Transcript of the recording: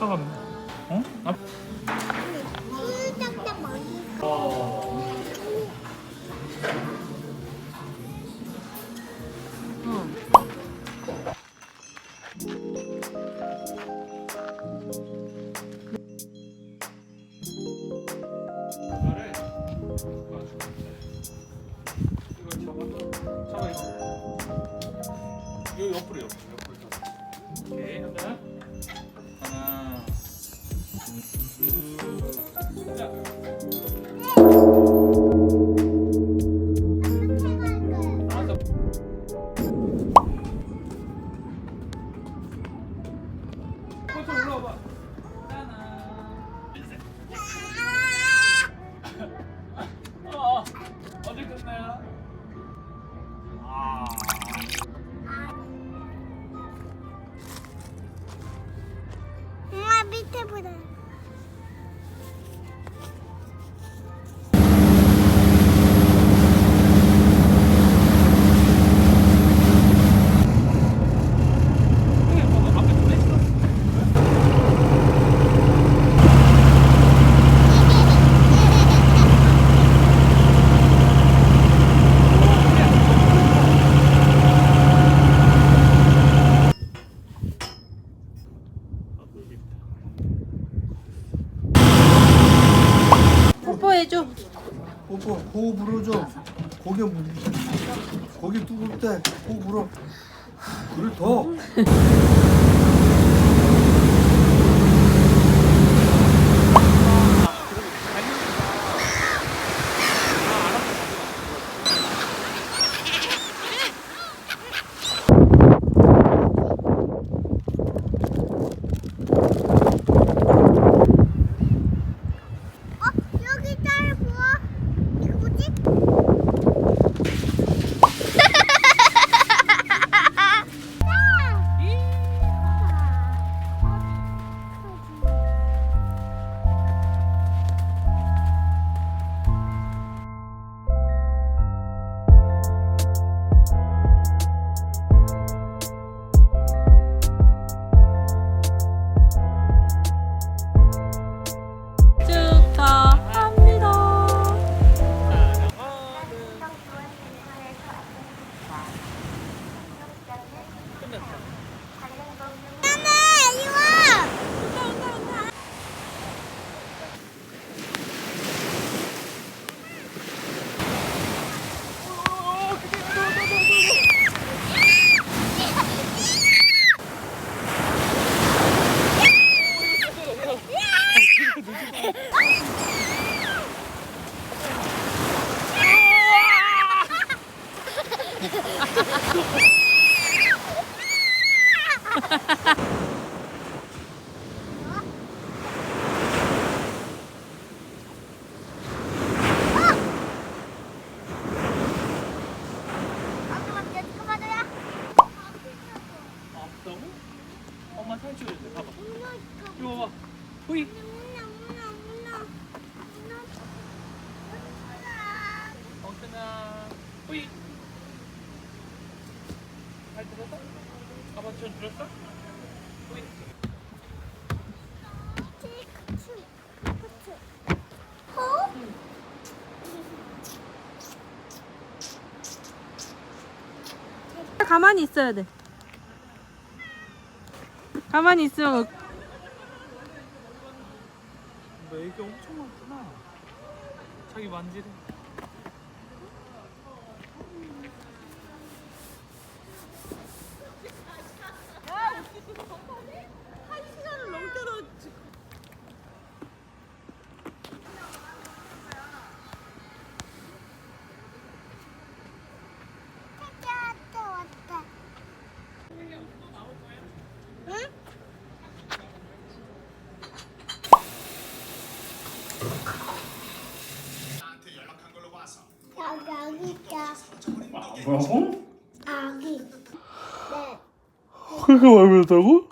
차가 어? 아, 이거 옆으로 옆으로 옆으로 오케이 한번 끝나요? 아. 엄마 밑에 보자. 형이 봐봐. 앞에 눈에 있어. 뽀뽀 해줘. 뽀뽀 호흡 불어줘. 고개 물 고개 뚫을 때 호흡 불어. 그래 더 엄마 탈출해 줘. 봐봐. 이거. 호이. 잘 들었어? 아빠 전 들었어? 가만히 있어야 돼. 가만히 있으면 너 애기 엄청 많구나. 자기 만지래. 여기 아기 있다. 뭐라고? 아기. 네. 그렇게 말했다고?